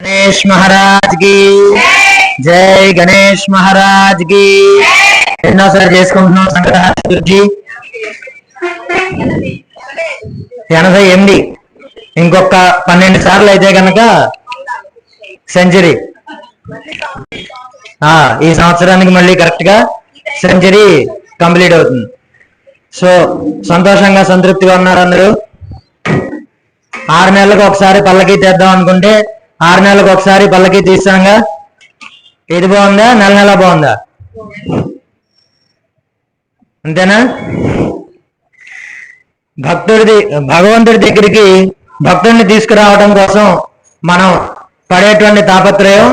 గణేష్ మహారాజ్కి. జై గణేష్ మహారాజ్కి. ఎన్నోసారి చేసుకుంటున్నాం సంక్రాంతి ఎనభై ఎనిమిది ఇంకొక పన్నెండు సార్లు అయితే కనుక సెంచరీ. ఆ ఈ సంవత్సరానికి మళ్ళీ కరెక్ట్గా సెంచరీ కంప్లీట్ అవుతుంది. సో సంతోషంగా సంతృప్తిగా ఉన్నారు అందరూ. ఆరు నెలలకు ఒకసారి పల్లకి తెద్దాం అనుకుంటే ఆరు నెలలకు ఒకసారి పల్లకి తీస్తాంగా. ఇది బాగుందా? నెల నెల బాగుందా? అంతేనా? భక్తుడి భగవంతుడి దగ్గరికి భక్తుడిని తీసుకురావడం కోసం మనం పడేటువంటి తాపత్రయం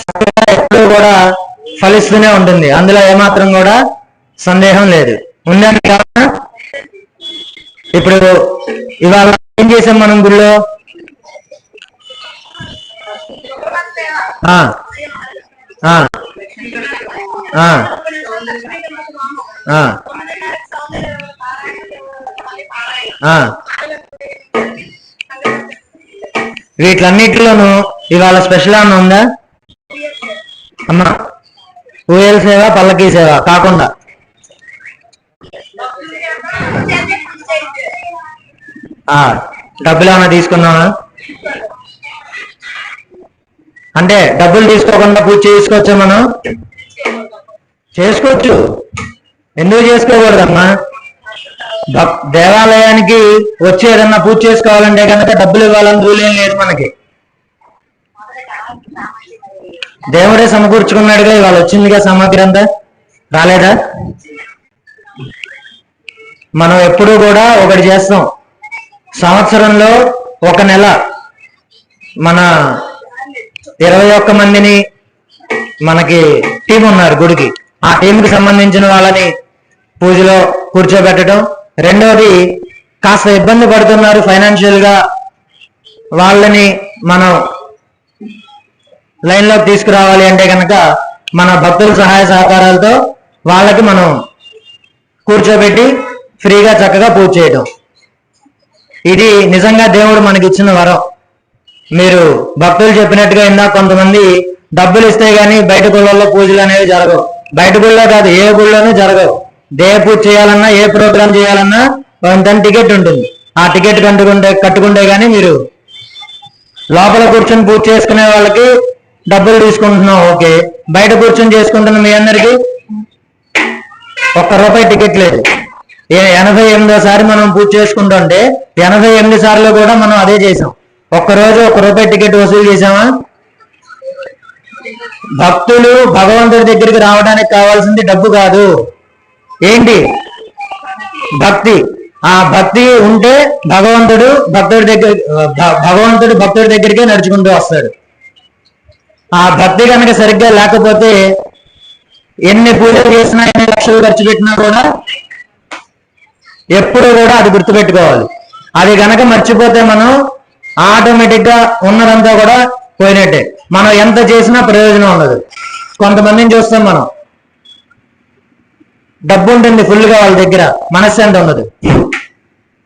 చక్కగా ఎప్పుడూ కూడా ఫలిస్తూనే ఉంటుంది. అందులో ఏమాత్రం కూడా సందేహం లేదు. ఉందని కావున? ఇప్పుడు ఇవాళ ఏం చేసాం మనం గుళ్ళో? వీటిలన్నిటిలోనూ ఇవాళ స్పెషల్ ఏమన్నా ఉందా? అమ్మా ఊయల సేవ పల్లకీ సేవ కాకుండా. డబ్బులు ఏమైనా తీసుకున్నావా అంటే డబ్బులు తీసుకోకుండా పూజ చేసుకోవచ్చా మనం? చేసుకోవచ్చు. ఎందుకు చేసుకోకూడదమ్మా? దేవాలయానికి వచ్చి ఏదన్నా పూజ చేసుకోవాలంటే కనుక డబ్బులు ఇవ్వాలని రూల్ ఏం లేదు మనకి. దేవుడే సమకూర్చుకున్నాడుగా ఇవాళ వచ్చిందిగా సామాగ్రి అంతా? రాలేదా? మనం ఎప్పుడూ కూడా ఒకటి చేస్తాం. సంవత్సరంలో ఒక నెల మన ఇరవై ఒక్క మందిని మనకి టీం ఉన్నారు గుడికి. ఆ టీంకి సంబంధించిన వాళ్ళని పూజలో కూర్చోబెట్టడం. రెండవది కాస్త ఇబ్బంది పడుతున్నారు ఫైనాన్షియల్గా. వాళ్ళని మనం లైన్లోకి తీసుకురావాలి అంటే కనుక మన భక్తుల సహాయ సహకారాలతో వాళ్ళకి మనం కూర్చోబెట్టి ఫ్రీగా చక్కగా పూజ చేయడం. ఇది నిజంగా దేవుడు మనకి ఇచ్చిన వరం. మీరు భక్తులు చెప్పినట్టుగా ఇందా కొంతమంది డబ్బులు ఇస్తే గానీ బయట గుళ్ళల్లో పూజలు అనేవి జరగవు. బయట గుళ్ళో కాదు ఏ గుళ్ళోనూ జరగవు. దే పూజ చేయాలన్నా ఏ ప్రోగ్రామ్ చేయాలన్నా కొంత టికెట్ ఉంటుంది. ఆ టికెట్ కట్టుకుంటే కట్టుకుంటే గానీ మీరు లోపల కూర్చొని పూజ చేసుకునే వాళ్ళకి డబ్బులు తీసుకుంటున్నాం ఓకే. బయట కూర్చొని చేసుకుంటున్న మీ అందరికి ఒక్క రూపాయి టికెట్ లేదు. ఎనభై ఎనిమిదో సారి మనం పూజ చేసుకుంటుంటే ఎనభై ఎనిమిది సార్లు కూడా మనం అదే చేసాం. ఒక్కరోజు ఒక రూపాయి టికెట్ వసూలు చేశామా భక్తులు భగవంతుడి దగ్గరికి రావడానికి కావాల్సింది డబ్బు కాదు. ఏంటి? భక్తి. ఆ భక్తి ఉంటే భగవంతుడు భక్తుడి దగ్గర భగవంతుడు భక్తుడి దగ్గరికే నడుచుకుంటూ వస్తాడు. ఆ భక్తి కనుక సరిగ్గా లేకపోతే ఎన్ని పూజలు చేసినా ఎన్ని లక్షలు ఖర్చు పెట్టినా కూడా ఎప్పుడు కూడా అది గుర్తుపెట్టుకోవాలి. అది గనక మర్చిపోతే మనం ఆటోమేటిక్గా ఉన్నదంతా కూడా పోయినట్టే. మనం ఎంత చేసినా ప్రయోజనం ఉండదు. కొంతమందిని చూస్తాం మనం. డబ్బు ఉంటుంది ఫుల్గా వాళ్ళ దగ్గర. మనశ్శాంతి ఉండదు.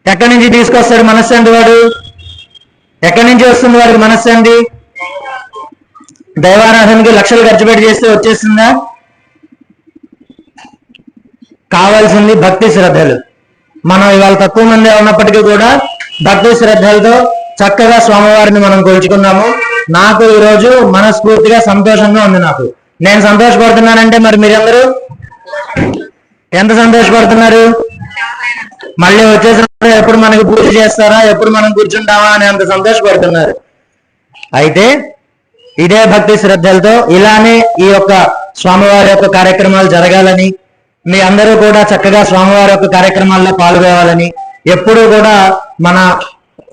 ఎక్కడి నుంచి తీసుకొస్తాడు మనశ్శాంతి వాడు? ఎక్కడి నుంచి వస్తుంది వాడికి మనశ్శాంతి? దైవారాధనకి లక్షలు ఖర్చు పెట్టి చేస్తే వచ్చేస్తుందా? కావాల్సింది భక్తి శ్రద్ధలు. మనం ఇవాళ తక్కువ మంది ఉన్నప్పటికీ కూడా భక్తి శ్రద్ధలతో చక్కగా స్వామివారిని మనం కొలుచుకున్నాము. నాకు ఈరోజు మనస్ఫూర్తిగా సంతోషంగా ఉంది నాకు. నేను సంతోషపడుతున్నానంటే మరి మీరందరూ? ఎంత సంతోషపడుతున్నారు? మళ్ళీ వచ్చే ఎప్పుడు మనకి పూజ చేస్తారా? ఎప్పుడు మనం కూర్చుంటామా అని అంత సంతోషపడుతున్నారు. అయితే ఇదే భక్తి శ్రద్ధలతో ఇలానే ఈ యొక్క స్వామివారి యొక్క కార్యక్రమాలు జరగాలని మీ అందరూ కూడా చక్కగా స్వామివారి యొక్క కార్యక్రమాల్లో పాల్గొవాలని ఎప్పుడూ కూడా మన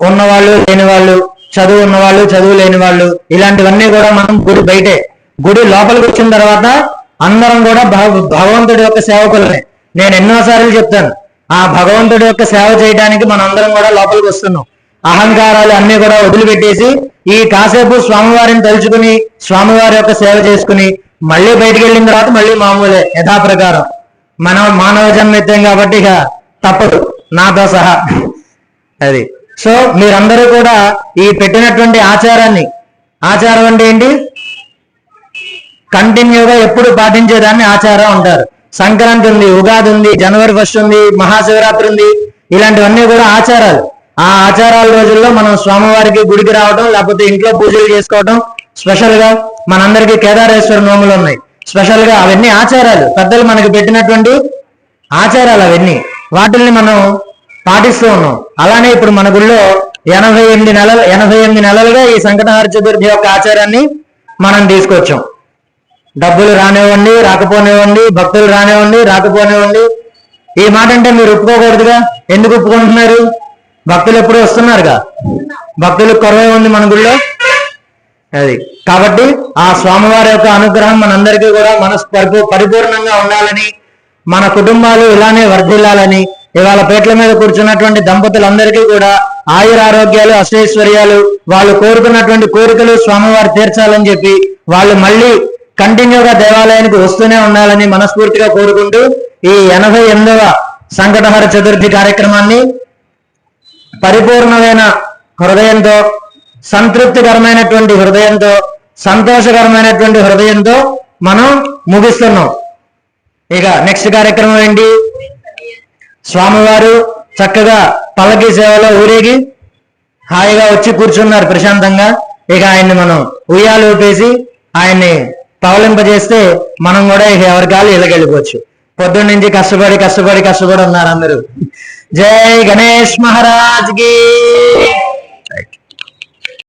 ఉన్నవాళ్ళు లేని వాళ్ళు చదువు ఉన్నవాళ్ళు చదువు లేని వాళ్ళు ఇలాంటివన్నీ కూడా మనం గుడి బయటే. గుడి లోపలికి వచ్చిన తర్వాత అందరం కూడా భగవంతుడి యొక్క సేవకులనే నేను ఎన్నోసార్లు చెప్తాను ఆ భగవంతుడి యొక్క సేవ చేయడానికి మనం అందరం కూడా లోపలికి వస్తున్నాం. అహంకారాలు అన్ని కూడా వదిలిపెట్టేసి ఈ కాసేపు స్వామివారిని తలుచుకుని స్వామివారి యొక్క సేవ చేసుకుని మళ్ళీ బయటికి వెళ్ళిన తర్వాత మళ్ళీ మామూలే యథాప్రకారం. మనం మానవ జన్మ కాబట్టి ఇక తప్పదు నాతో సహా. అది. సో మీరందరూ కూడా ఈ పెట్టినటువంటి ఆచారాన్ని ఆచారం అంటే ఏంటి? కంటిన్యూగా ఎప్పుడు పాటించేదాన్ని ఆచారం అంటారు. సంక్రాంతి ఉంది ఉగాది ఉంది జనవరి ఫస్ట్ ఉంది మహాశివరాత్రి ఉంది ఇలాంటివన్నీ కూడా ఆచారాలు. ఆ ఆచారాల రోజుల్లో మనం స్వామివారికి గుడికి రావడం లేకపోతే ఇంట్లో పూజలు చేసుకోవడం స్పెషల్గా మనందరికీ కేదారేశ్వర నోములు ఉన్నాయి. స్పెషల్గా అవన్నీ ఆచారాలు. పెద్దలు మనకి పెట్టినటువంటి ఆచారాలు అవన్నీ. వాటిల్ని మనం పాటిస్తూ ఉన్నాం. అలానే ఇప్పుడు మన గుళ్ళో ఎనభై ఎనిమిది నెలలు ఎనభై ఎనిమిది నెలలుగా ఈ సంకటహార చతుర్థి యొక్క ఆచారాన్ని మనం తీసుకొచ్చాం. డబ్బులు రానివ్వండి రాకపోనివ్వండి భక్తులు రానివ్వండి రాకపోనివ్వండి. ఈ మాట అంటే మీరు ఒప్పుకోకూడదుగా? ఎందుకు ఒప్పుకుంటున్నారు? భక్తులు ఎప్పుడు వస్తున్నారుగా? భక్తులు కొరవే ఉంది మన గుళ్ళో? అది. కాబట్టి ఆ స్వామివారి యొక్క అనుగ్రహం మనందరికీ కూడా మనస్పరిపూ పరిపూర్ణంగా ఉండాలని మన కుటుంబాలు ఇలానే వర్ధిల్లాలని ఇవాళ పేట్ల మీద కూర్చున్నటువంటి దంపతులందరికీ కూడా ఆయుర ఆరోగ్యాలు అష్టైశ్వర్యాలు వాళ్ళు కోరుకున్నటువంటి కోరికలు స్వామివారు తీర్చాలని చెప్పి వాళ్ళు మళ్ళీ కంటిన్యూగా దేవాలయానికి వస్తూనే ఉండాలని మనస్ఫూర్తిగా కోరుకుంటూ ఈ ఎనభై ఎనిమిదవ సంకటహర చతుర్థి కార్యక్రమాన్ని పరిపూర్ణమైన హృదయంతో సంతృప్తికరమైనటువంటి హృదయంతో సంతోషకరమైనటువంటి హృదయంతో మనం ముగిస్తున్నాం. ఇక నెక్స్ట్ కార్యక్రమం ఏంటి? స్వామివారు చక్కగా పల్లకి సేవలో ఊరేగి హాయిగా వచ్చి కూర్చున్నారు ప్రశాంతంగా. ఇక ఆయన్ని మనం ఉయ్యాలు ఊపేసి ఆయన్ని పవలింపజేస్తే మనం కూడా ఇక ఎవరి కాలు ఇళ్ళకెళ్ళిపోవచ్చు పొద్దున్న నుంచి కష్టపడి కష్టపడి కష్టపడి ఉన్నారు అందరూ. జై గణేష్ మహారాజ్కి!